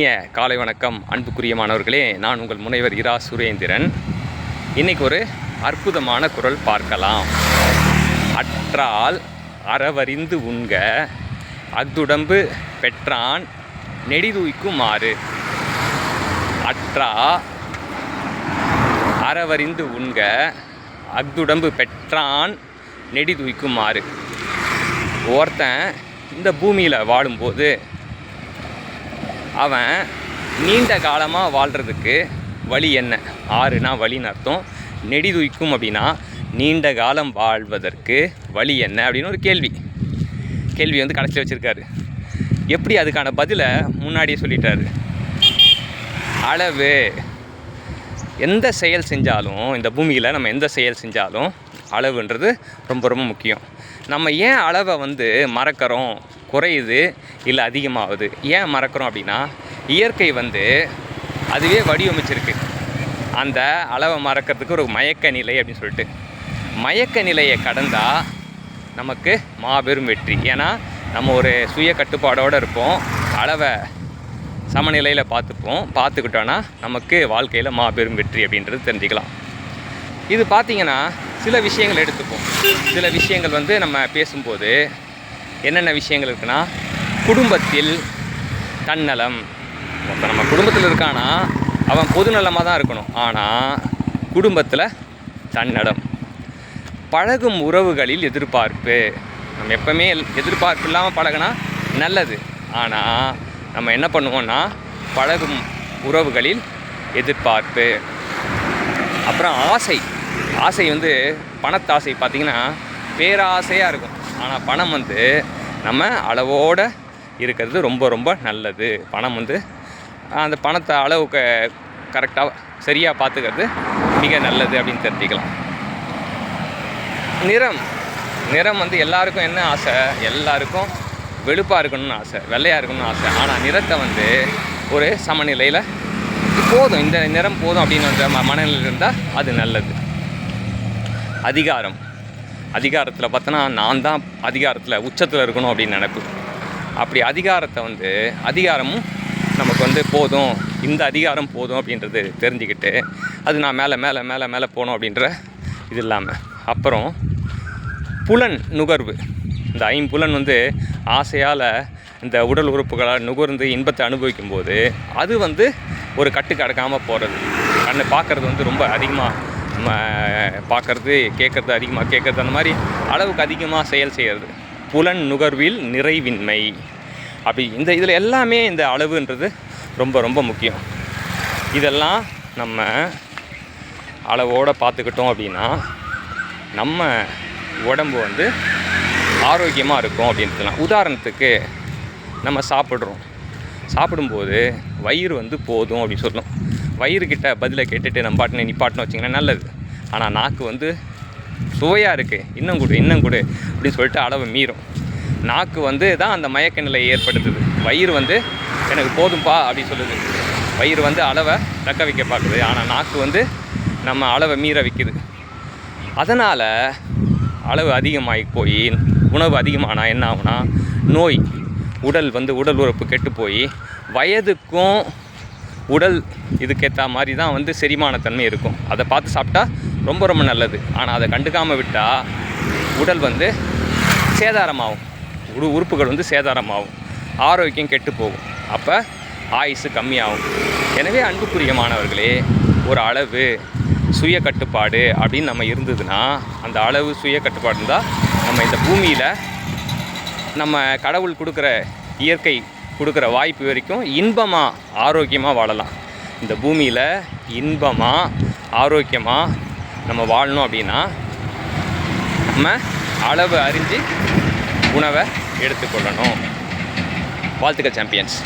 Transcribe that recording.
இனிய காலை வணக்கம் அன்புக்குரிய மாணவர்களே. நான் உங்கள் முனைவர் இரா சுரேந்திரன். இன்னைக்கு ஒரு அற்புதமான குரல் பார்க்கலாம். அற்றால் அறவறிந்து உண்க அஃதுடம்பு பெற்றான் நெடிதுய்க்குமாறு அற்றா அறவறிந்து உண்க அஃதுடம்பு பெற்றான் நெடிதுய்க்குமாறு ஒருத்தன் இந்த பூமியில் வாழும்போது அவன் நீண்ட காலமாக வாழ்கிறதுக்கு வழி என்ன? ஆறுனா வழின்னு அர்த்தம். நெடிதுய்க்கும் அப்படின்னா நீண்ட காலம் வாழ்வதற்கு வழி என்ன அப்படின்னு ஒரு கேள்வி. கேள்வி வந்து கடைசியில் வச்சுருக்காரு. எப்படி அதுக்கான பதிலை முன்னாடியே சொல்லிட்டாரு. அளவு. எந்த செயல் செஞ்சாலும் இந்த பூமியில் நம்ம எந்த செயல் செஞ்சாலும் அளவுன்றது ரொம்ப ரொம்ப முக்கியம். நம்ம ஏன் அளவை வந்து மறக்கிறோம்? குறையுது இல்லை அதிகமாகுது. ஏன் மறக்கிறோம் அப்படின்னா இயற்கை வந்து அதுவே வடிவமைச்சிருக்கு. அந்த அளவை மறக்கிறதுக்கு ஒரு மயக்க நிலை அப்படின்னு சொல்லிட்டு. மயக்க நிலையை கடந்தால் நமக்கு மாபெரும் வெற்றி. ஏன்னா நம்ம ஒரு சுய கட்டுப்பாடோடு இருப்போம். அளவை சமநிலையில் பார்த்துப்போம். பார்த்துக்கிட்டோன்னா நமக்கு வாழ்க்கையில் மாபெரும் வெற்றி அப்படின்றது தெரிஞ்சுக்கலாம். இது பார்த்தீங்கன்னா சில விஷயங்கள் எடுத்துப்போம். சில விஷயங்கள் வந்து நம்ம பேசும்போது என்னென்ன விஷயங்கள் இருக்குன்னா குடும்பத்தில் தன்னலம். இப்போ நம்ம குடும்பத்தில் இருக்கானா அவன் பொதுநலமாக தான் இருக்கணும். ஆனால் குடும்பத்தில் தன்னலம் பழகும் உறவுகளில் எதிர்பார்ப்பு. நம்ம எப்பவுமே எதிர்பார்ப்பு இல்லாமல் பழகினா நல்லது. ஆனால் நம்ம என்ன பண்ணுவோம்னா பழகும் உறவுகளில் எதிர்பார்ப்பு. அப்புறம் ஆசை. ஆசை வந்து பணத்தாசை பார்த்திங்கன்னா பேராசையாக இருக்கும். ஆனால் பணம் வந்து நம்ம அளவோடு இருக்கிறது ரொம்ப ரொம்ப நல்லது. பணம் வந்து அந்த பணத்தை அளவுக்கு கரெக்டாக சரியாக பார்த்துக்கிறது மிக நல்லது அப்படின்னு தெரிஞ்சுக்கலாம். நிறம். நிறம் வந்து எல்லாருக்கும் என்ன ஆசை? எல்லாருக்கும் வெளுப்பாக இருக்கணும்னு ஆசை வெள்ளையாக இருக்கணும்னு ஆசை. ஆனால் நிறத்தை வந்து ஒரு சமநிலையில் போதும். இந்த நிறம் போதும் அப்படின்னு ம- மனநிலையில் இருந்தால் அது நல்லது. அதிகாரம். அதிகாரத்தில் பார்த்தோன்னா நான் தான் அதிகாரத்தில் உச்சத்தில் இருக்கணும் அப்படின்னு நினைப்பு. அப்படி அதிகாரத்தை வந்து அதிகாரமும் நமக்கு வந்து போதும். இந்த அதிகாரம் போதும் அப்படின்றது தெரிஞ்சுக்கிட்டு அது நான் மேலே மேலே மேலே மேலே போகணும் அப்படின்ற இது இல்லாமல் அப்புறம் புலன் நுகர்வு. இந்த ஐம்புலன் வந்து ஆசையால் இந்த உடல் உறுப்புகளை நுகர்ந்து இன்பத்தை அனுபவிக்கும் போது அது வந்து ஒரு கட்டுக்கு அடக்காமல் போகிறது கண்ணை பார்க்குறது வந்து ரொம்ப அதிகமாக பார்க்குறது கேட்குறது அதிகமாக கேட்குறது அந்த மாதிரி அளவுக்கு அதிகமாக செயல் செய்கிறது புலன் நுகர்வில் நிறைவின்மை. அப்படி இந்த இதில் எல்லாமே இந்த அளவுன்றது ரொம்ப ரொம்ப முக்கியம். இதெல்லாம் நம்ம அளவோடு பார்த்துக்கிட்டோம் அப்படின்னா நம்ம உடம்பு வந்து ஆரோக்கியமாக இருக்கும் அப்படின்றதுலாம் உதாரணத்துக்கு நம்ம சாப்பிட்றோம். சாப்பிடும்போது வயிறு வந்து போதும் அப்படின்னு சொல்லணும். வயிறுக்கிட்ட பதிலை கேட்டுட்டு நம்ம பாட்டினை நிப்பாட்டினு வச்சிங்கன்னா நல்லது. ஆனால் நாக்கு வந்து சுவையாக இருக்குது இன்னும் கொடு இன்னும் கொடு அப்படின்னு சொல்லிட்டு அளவை மீறும். நாக்கு வந்து தான் அந்த மயக்க நிலையை ஏற்படுத்துது. வயிறு வந்து எனக்கு போதும்பா அப்படின்னு சொல்லுது. வயிறு வந்து அளவை தக்க வைக்க பார்க்குது. ஆனால் நாக்கு வந்து நம்ம அளவை மீற வைக்குது. அதனால் அளவு அதிகமாகி போய் உணவு அதிகமானால் என்ன ஆகுனா நோய் உடல் வந்து உடல் உறுப்பு கெட்டு போய் வயதுக்கும் உடல் இதுக்கேற்ற மாதிரி தான் வந்து செரிமானத்தன்மை இருக்கும். அதை பார்த்து சாப்பிட்டா ரொம்ப ரொம்ப நல்லது. ஆனால் அதை கண்டுக்காமல் விட்டால் உடல் வந்து சேதாரமாகும். உரு உறுப்புகள் வந்து சேதாரமாகும். ஆரோக்கியம் கெட்டு போகும். அப்போ ஆயுசு கம்மியாகும். எனவே அன்புக்குரிய மாணவர்களே ஒரு அளவு சுய கட்டுப்பாடு அப்படின்னு நம்ம இருந்ததுன்னா அந்த அளவு சுய கட்டுப்பாடு இருந்தால் நம்ம இந்த பூமியில் நம்ம கடவுள் கொடுக்குற இயற்கை கொடுக்குற வாய்ப்பு வரைக்கும் இன்பமாக ஆரோக்கியமாக வாழலாம். இந்த பூமியில் இன்பமாக ஆரோக்கியமாக நம்ம வாழணும் அப்படின்னா நம்ம அளவு அறிஞ்சு உணவை எடுத்துக்கொள்ளணும். வாழ்த்துக்கள் சாம்பியன்ஸ்